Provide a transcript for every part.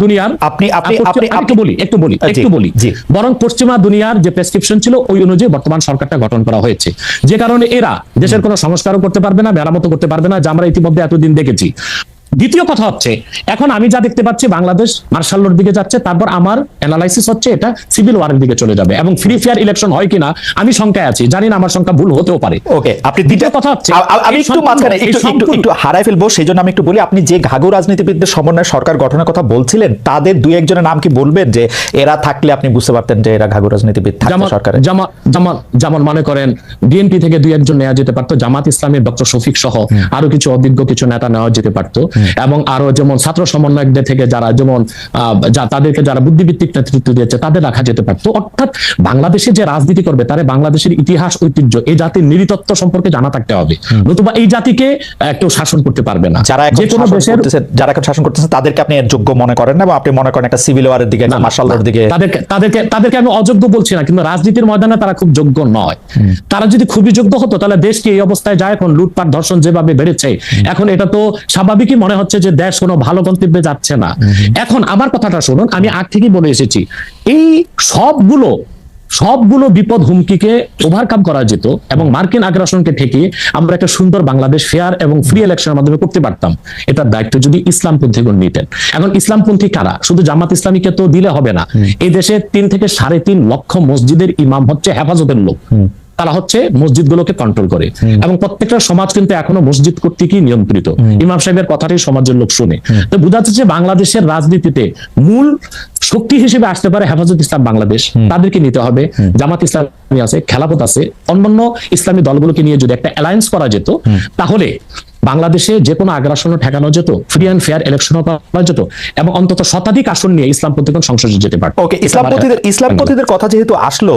দুনিয়ার আপনি- আপনি- আপনি- একটু বলি একটু বলি একটু বলি। বরং পশ্চিমা দুনিয়ার যে প্রেসক্রিপশন ছিল ওই অনুযায়ী বর্তমান সরকারটা গঠন করা হয়েছে। যে কারণে এরা দেশের কোনো সংস্কারও করতে পারবে না মেরামতো করতে পারবে না যা আমরা ইতিমধ্যে এতদিন দেখেছি। দ্বিতীয় কথা হচ্ছে এখন আমি যা দেখতে পাচ্ছি বাংলাদেশ মার্শাল্লোর দিকে যাচ্ছে তারপর আমার অ্যানালাইসিস হচ্ছে এটা সিভিল ওয়ারের দিকে চলে যাবে এবং ফ্রি ফেয়ার ইলেকশন হয় কিনা আমি শঙ্কায় আছি। জানি না আমার সংখ্যা ভুল হতেও পারে। ওকে আপনি দ্বিতীয় কথা হচ্ছে, আমি একটু মাঝখানে একটু একটু একটু হারাই ফেলব সেই জন্য আমি একটু বলি আপনি যে ঘাগু রাজনীতিবিদদের সমন্বয়ে সরকার গঠনের কথা বলছিলেন তাদের দুই একজনের নাম কি বলবেন? যে এরা থাকলে আপনি বুঝতে পারতেন যে এরা ঘাগু রাজনীতিবিদ থাকতে জামাত সরকারে। যেমন মনে করেন বিএনপি থেকে দুই একজন নেওয়া যেতে পারতো জামাত ইসলামের ডক্টর শফিক সহ আরও কিছু অভিজ্ঞ কিছু নেতা নেওয়া যেতে পারতো। এবং আরও যেমন ছাত্র সমন্বয়কদের থেকে যারা যেমন আহ, যা তাদেরকে যারা বুদ্ধিভিত্তিক নেতৃত্ব দিয়েছে তাদের রাখা যেতে পারতো অর্থাৎ বাংলাদেশে যে রাজনীতি করবে তারে বাংলাদেশের ইতিহাস ঐতিহ্য এই জাতির নৃতত্ব সম্পর্কে জানা থাকতে হবে। নতুবা এই জাতিকে কেউ শাসন করতে পারবে না। যারা যে কোনো দেশের যারা এখন শাসন করতেছেন তাদেরকে আপনি যোগ্য মনে করেন না বা আপনি মনে করেন একটা সিভিল ওয়ারের দিকে একটা মার্শাল্লোর দিকে? তাদেরকে তাদেরকে তাদেরকে আমি অযোগ্য বলছি না কিন্তু রাজনীতির ময়দানে তারা খুব যোগ্য নয়। তারা যদি খুবই যোগ্য হতো তাহলে দেশ কি এই অবস্থায় যায় এখন লুটপাট ধর্ষণ যেভাবে বেড়েছে এখন এটা তো স্বাভাবিকই মনে হচ্ছে যে দেশ কোনো ভালো গন্তব্যে যাচ্ছে না। এখন আমার কথাটা শুনুন আমি আগ থেকেই বলে এসেছি এই সবগুলো সবগুলো বিপদ হুমকিকে ওভারকাম করা যেত এবং মার্কিন আগ্রাসনকে ঠেকিয়ে আমরা একটা সুন্দর বাংলাদেশ ফেয়ার এবং ফ্রি ইলেকশনের মাধ্যমে করতে পারতাম। এটার দায়িত্ব যদি ইসলামপন্থীগণ নিতেন। এখন ইসলামপন্থী কারা? শুধু জামাত ইসলামীকে তো দিলে হবে না। এই দেশে তিন থেকে সাড়ে তিন লক্ষ মসজিদের ইমাম হচ্ছে হেফাজতের লোক। তারা হচ্ছে মসজিদগুলোকে কন্ট্রোল করে। এবং প্রত্যেকটা সমাজ কিন্তু এখনও মসজিদ কর্তৃকই নিয়ন্ত্রিত। ইমাম সাহেবের কথাটি সমাজের লোক শুনে। তো বোঝা যাচ্ছে যে বাংলাদেশের রাজনীতিতে মূল শক্তি হিসেবে আসতে পারে হেফাজত ইসলাম বাংলাদেশ। তাদেরকে নিতে হবে। জামাত ইসলামী আছে খেলাপথ আছে। অন্যান্য ইসলামী দলগুলোকে নিয়ে যদি একটা অ্যালায়েন্স করা যেত তাহলে বাংলাদেশে যে কোনো আগ্রাসনও ঠেকানো যেত ফ্রি অ্যান্ড ফেয়ার ইলেকশনও করা যেত এবং অন্তত শতাধিক আসন নিয়ে ইসলাম প্রতিগণ সংসদে যেতে পারত। ওকে ইসলামপন্থীদের ইসলামপন্থীদের কথা যেহেতু আসলো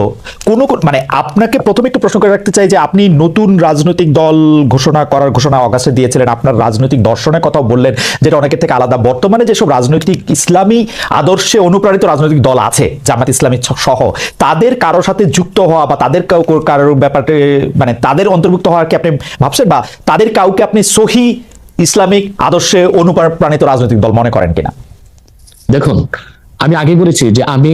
কোন মানে আপনাকে প্রথমে একটু প্রশ্ন করে রাখতে চাই যে আপনি নতুন রাজনৈতিক দল ঘোষণা করার ঘোষণা অগাস্টে দিয়েছিলেন আপনার রাজনৈতিক দর্শনের কথা বললেন যেটা অনেকের থেকে আলাদা। বর্তমানে যেসব রাজনৈতিক ইসলামী আদর্শে অনুপ্রাণিত রাজনৈতিক দল আছে জামাত ইসলামী সহ তাদের কারোর সাথে যুক্ত হওয়া বা তাদের কারোর ব্যাপারে মানে তাদের অন্তর্ভুক্ত হওয়ার কি আপনি ভাবছেন? বা তাদের কাউকে আপনি সহি ইসলামিক আদর্শে অনুপ্রাণিত রাজনৈতিক দল মনে করেন কিনা? দেখুন, আমি আগে বলেছি যে আমি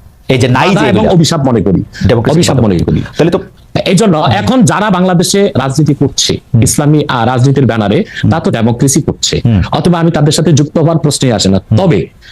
এই যে নাই যে এবং অভিশাপ মনে করি। অভিশাপ মনে করি। তাহলে তো এই জন্য এখন যারা বাংলাদেশে রাজনীতি করছে ইসলামী রাজনীতির ব্যানারে তা তো ডেমোক্রেসি করছে। অথবা আমি তাদের সাথে যুক্ত হওয়ার প্রশ্নই আসে না। তবে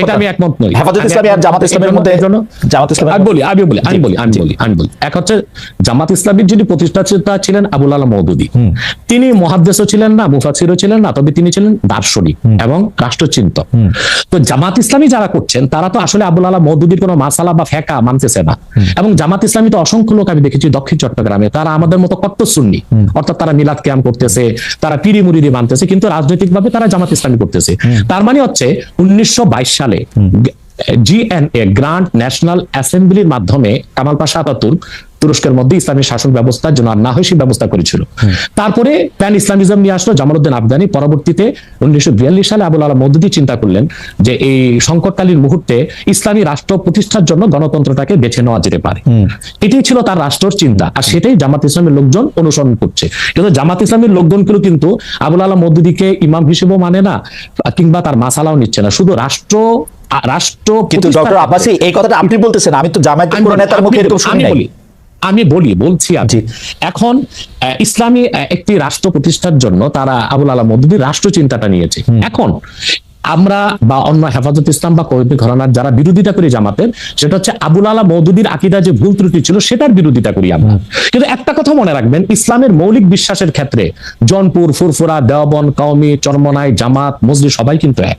এটা আমি একমত নই। হেফাজত ইসলামী আর জামাত ইসলামের মধ্যে জামাত ইসলামের আমি বলি আমি বলি আমি বলি আমি বলি আমি বলি। এক হচ্ছে জামাত ইসলামীর যিনি প্রতিষ্ঠাতা ছিলেন আবুল আলা মৌদুদি তিনি মহাদ্দেশও ছিলেন না মুফাসিরও ছিলেন না তবে তিনি ছিলেন দার্শনিক এবং রাষ্ট্রচিন্তক। তো জামাত ইসলামী যারা করছেন তারা তো আসলে আবুল আলা মৌদুদির কোনো মাসালা বা ফেকা মানতেছে না। এবং জামাত ইসলামী তো অসংখ্য লোক আমি দেখেছি দক্ষিণ চট্টগ্রামে তারা আমাদের মতো কট্টর সুন্নি। অর্থাৎ তারা মিলাদ ক্যাম্প করতেছে তারা পিরি মুরিদি মানতেছে কিন্তু রাজনৈতিকভাবে তারা জামাত ইসলামী করতেছে। তার মানে হচ্ছে উনিশশো বাইশ সালে জিএনএ গ্রান্ট ন্যাশনাল অ্যাসেম্বলির মাধ্যমে কামাল পাশা আতাতুর্ক তুরস্কের মধ্যে ইসলামী শাসন ব্যবস্থার জন্য আর না হয় সেই ব্যবস্থা করেছিল। তারপরে প্যান ইসলামিজম নিয়ে আসলো জামালউদ্দিন আফগানি। পরবর্তীতে উনিশশো বিয়াল্লিশ সালে আবুল আলা মৌদুদি চিন্তা করলেন যে এই সংকটকালীন মুহূর্তে ইসলামী রাষ্ট্র প্রতিষ্ঠার জন্য গণতন্ত্রটাকে বেছে নেওয়া যেতে পারে। এটাই ছিল তার রাষ্ট্রের চিন্তা আর সেটাই জামাত ইসলামের লোকজন অনুসরণ করছে। কিন্তু জামাত ইসলামের লোকজনগুলো কিন্তু আবুল আলা মৌদুদিকে ইমাম হিসেবেও মানে না কিংবা তার মাসালাও নিচ্ছে না। শুধু রাষ্ট্র রাষ্ট্র কিন্তু ডক্টর আব্বাসি এই কথাটা আপনি বলতেছেন। আমি তো কোনো নেতার মুখে এরকম শুনি আমি বলি বলছি আমি জি। এখন ইসলামী একটি রাষ্ট্র প্রতিষ্ঠার জন্য তারা আবুল আলা মদুদি রাষ্ট্র চিন্তাটা নিয়েছে। এখন আমরা বা অন্য হেফাজত ইসলাম বা কৌমি ঘরানার যারা বিরোধিতা করি জামাতের সেটা হচ্ছে আবুল আলা মৌদুদির আকিদা যে ভুল ত্রুটি ছিল সেটার বিরোধিতা করি আমরা। কিন্তু একটা কথা মনে রাখবেন ইসলামের মৌলিক বিশ্বাসের ক্ষেত্রে জনপুর ফুরফুরা দেওবন কওমি চরমনাই জামাত মসজিদ সবাই কিন্তু এক।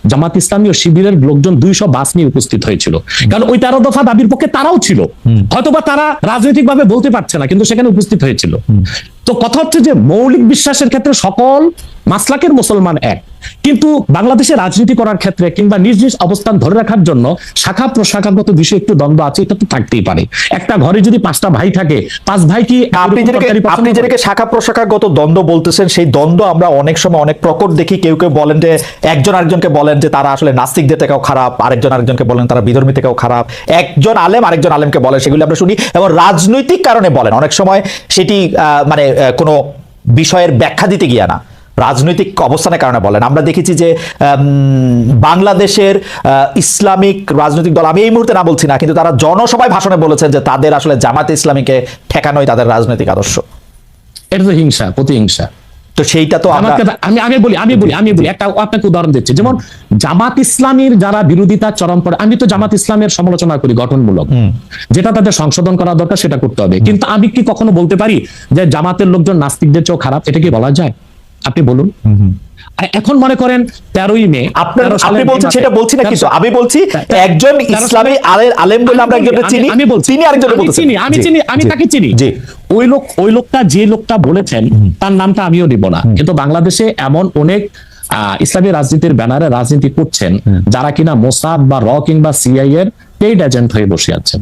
জামাত ইসলামী ও শিবিরের লোকজন দুইশো বাস নিয়ে উপস্থিত হয়েছিল। কারণ ওই তেরো দফা দাবির পক্ষে তারাও ছিল। হয়তোবা তারা রাজনৈতিক ভাবে বলতে পারছে না কিন্তু সেখানে উপস্থিত হয়েছিল। তো কথা হচ্ছে যে মৌলিক বিশ্বাসের ক্ষেত্রে সকল মাসলাকের মুসলমান এক। কিন্তু বাংলাদেশে রাজনীতি করার ক্ষেত্রে কিংবা নিজ নিজ অবস্থান ধরে রাখার জন্য শাখা প্রশাখাগত বিষয়ে একটু দ্বন্দ্ব আছে এটা তো থাকতেই পারে। একটা ঘরে যদি পাঁচটা ভাই থাকে পাঁচ ভাই কি আপনি আপনি যেটাকে শাখা প্রশাখাগত দ্বন্দ্ব বলতেছেন সেই দ্বন্দ্ব আমরা অনেক সময় অনেক প্রকট দেখি কেউ কেউ বলেন যে একজন আরেকজনকে বলেন যে তারা আসলে নাস্তিকদের থেকেও খারাপ, আরেকজন আরেকজনকে বলেন তারা বিধর্মী থেকেও খারাপ। একজন আলেম আরেকজন আলেমকে বলেন সেগুলি আমরা শুনি। এবং রাজনৈতিক কারণে বলেন, অনেক সময় সেটি মানে কোনো বিষয়ের ব্যাখ্যা দিতে গিয়া না। রাজনৈতিক অবস্থানের কারণে বলেন। আমরা দেখেছি যে বাংলাদেশের ইসলামিক রাজনৈতিক দল, আমি এই মুহূর্তে না বলছি না, কিন্তু তারা জনসভায় ভাষণে বলেছেন যে তাদের আসলে জামাতে ইসলামীকে ঠেকানোই তাদের রাজনৈতিক আদর্শ। এটা তো হিংসা, প্রতিহিংসা। তো সেইটা তো আমি আমি বলি আমি বলি আমি বলি একটা আপনাকে উদাহরণ দিচ্ছি। যেমন জামাত ইসলামের যারা বিরোধিতা চরম পড়ে আমি তো জামাত ইসলামের সমালোচনা করি গঠনমূলক। যেটা তাদের সংশোধন করা দরকার সেটা করতে হবে। কিন্তু আমি কি কখনো বলতে পারি যে জামাতের লোকজন নাস্তিকদের চেয়েও খারাপ? এটা কি বলা যায়? আপনি বলুন। এখন মনে করেন তেরোই মে আপনার আপনি বলছেন সেটা বলছি না কিন্তু আমি বলছি একজন ইসলামী আলে- আলেম বলে আমরা একজনকে চিনি আমি বলছি তিনি আরেকজনকে বলতেছেন। চিনি আমি চিনি আমি তাকে চিনি। জি। ওই লোক ওই লোকটা যে লোকটা বলেছেন তার নামটা আমিও নিব না। কিন্তু বাংলাদেশে এমন অনেক ইসলামী রাজনীতির ব্যানারে রাজনীতি করছেন যারা কিনা মোসাদ বা র কিংবা সিআই এর পেইড এজেন্ট হয়ে বসে আছেন।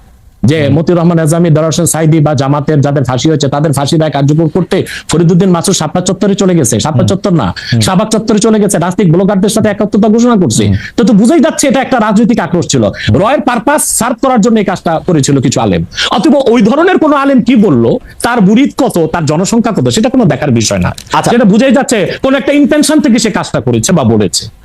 যে মতিউর রহমান নেজামি দল সাইদি বা জামাতের যাদের ফাঁসি হয়েছে তাদের ফাঁসি রায় কার্যকর করতে ফরিদুদ্দিন মাসুদ সাপলা চত্বরে চলে গেছে। সাপলা চত্বর না শাহবাগ চত্বরে চলে গেছে। রাজনৈতিক ব্লগারদের সাথে একাত্মতা ঘোষণা করছে। তো তো বুঝাই যাচ্ছে এটা একটা রাজনৈতিক আক্রোশ ছিল। রয়ের পারপাস সার্ভ করার জন্য এই কাজটা করেছিল কিছু আলেম। অথবা ওই ধরনের কোনো আলেম কি বলল? তার বুড়িদ কত? তার জনসংখ্যা কত? সেটা কোনো দেখার বিষয় না। আচ্ছা। এটা বুঝাই যাচ্ছে কোন একটা ইন্টেনশন থেকে সে কাজটা করেছে বা বলেছে।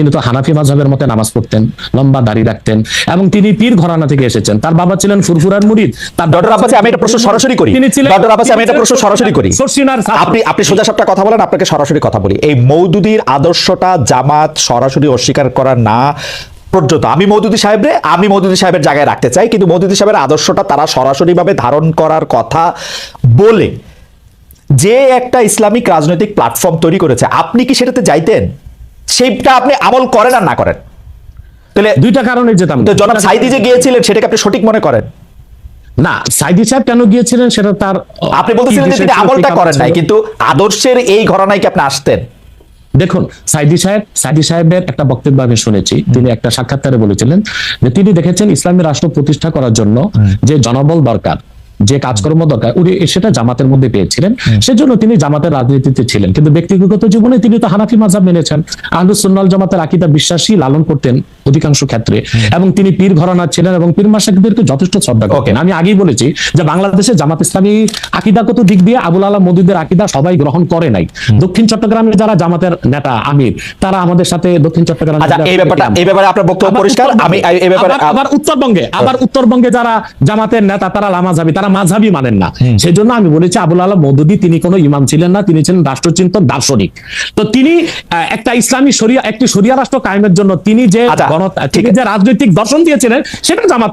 তিনি তো হানাফি মাঝহের মতে নামাজ পড়তেন লম্বা দাড়ি রাখতেন এবং তিনি পীর ঘরানা থেকে এসেছেন। তার বাবা ছিলেন ফুরফুরার মুরিদ। তার ডক্টর আব্বাসি আমি এটা প্রশ্ন সরাসরি করি। তিনি ছিলেন ডক্টর আব্বাসি আমি এটা প্রশ্ন সরাসরি করি। আপনি আপনি সোজা কথা বলেন আপনাকে সরাসরি কথা বলি। এই মৌদুদির আদর্শটা জামাত সরাসরি অস্বীকার করা না পর্যন্ত আমি মৌদুদি সাহেবরে আমি মৌদুদি সাহেবের জায়গায় রাখতে চাই কিন্তু মৌদুদি সাহেবের আদর্শটা তারা সরাসরিভাবে ধারণ করার কথা বলে যে একটা ইসলামিক রাজনৈতিক প্ল্যাটফর্ম তৈরি করেছে। আপনি কি সেটাতে যাইতেন? সেইটা আপনি আমল করেন আর না করেন। তাহলে দুইটা কারণে যেতাম তো জনাব সাইদি যে গিয়েছিলেন সেটাকে আপনি সঠিক মনে করেন? না সাইদি সাহেব কেন গিয়েছিলেন সেটা তার আপনি বলতেছিলেন যে তিনি আমলটা করেন নাই কিন্তু আদর্শের এই ঘটনায় কি আপনি আসতেন? দেখুন সাইদি সাহেব সাইদি সাহেবের একটা বক্তব্য আমি শুনেছি তিনি একটা সাক্ষাৎকারে বলেছিলেন যে তিনি দেখেছেন ইসলামী রাষ্ট্র প্রতিষ্ঠা করার জন্য যে জনবল দরকার যে কাজকর্ম দরকার উনি সেটা জামাতের মধ্যে পেয়েছিলেন। সেজন্য তিনি জামাতের রাজনীতিতে ছিলেন। কিন্তু ব্যক্তিগত জীবনে তিনি তো হানাফি মাযহাব মেনেছেন। আহলুস সুন্নাল জামাতের আকিদা বিশ্বাসী লালন করতেন অধিকাংশ ক্ষেত্রে। এবং তিনি পীর ঘরানা ছিলেন এবং পীর মাসাকদেরকে যথেষ্ট শ্রদ্ধা করতেন। আমি আগেই বলেছি যে বাংলাদেশে জামাত ইসলামী আকিদাগত দিক দিয়ে আবুল আলাহ মদুদের আকিদা সবাই গ্রহণ করে নাই। দক্ষিণ চট্টগ্রামে যারা জামাতের নেতা আমির তারা আমাদের সাথে দক্ষিণ চট্টগ্রাম আচ্ছা এই ব্যাপারটা এই ব্যাপারে আপনার বক্তব্য আবার পরিষ্কার? আমি উত্তরবঙ্গে- এই ব্যাপারে আবার- আবার উত্তরবঙ্গে আবার উত্তরবঙ্গে যারা জামাতের নেতা তারা লামাজাবি তারা মাঝহাবি মানেন না। সেজন্য আমি বলেছি আবুল আলম মদুদি তিনি কোনো ইমাম ছিলেন না তিনি ছিলেন রাষ্ট্রচিন্তন দার্শনিক। তো তিনি একটা ইসলামী শরিয়া একটি সরিয়া রাষ্ট্র কায়েমের জন্য তিনি যে আচ্ছা, তিনি যে রাজনৈতিক দর্শন দিয়েছিলেন সেটা জামাত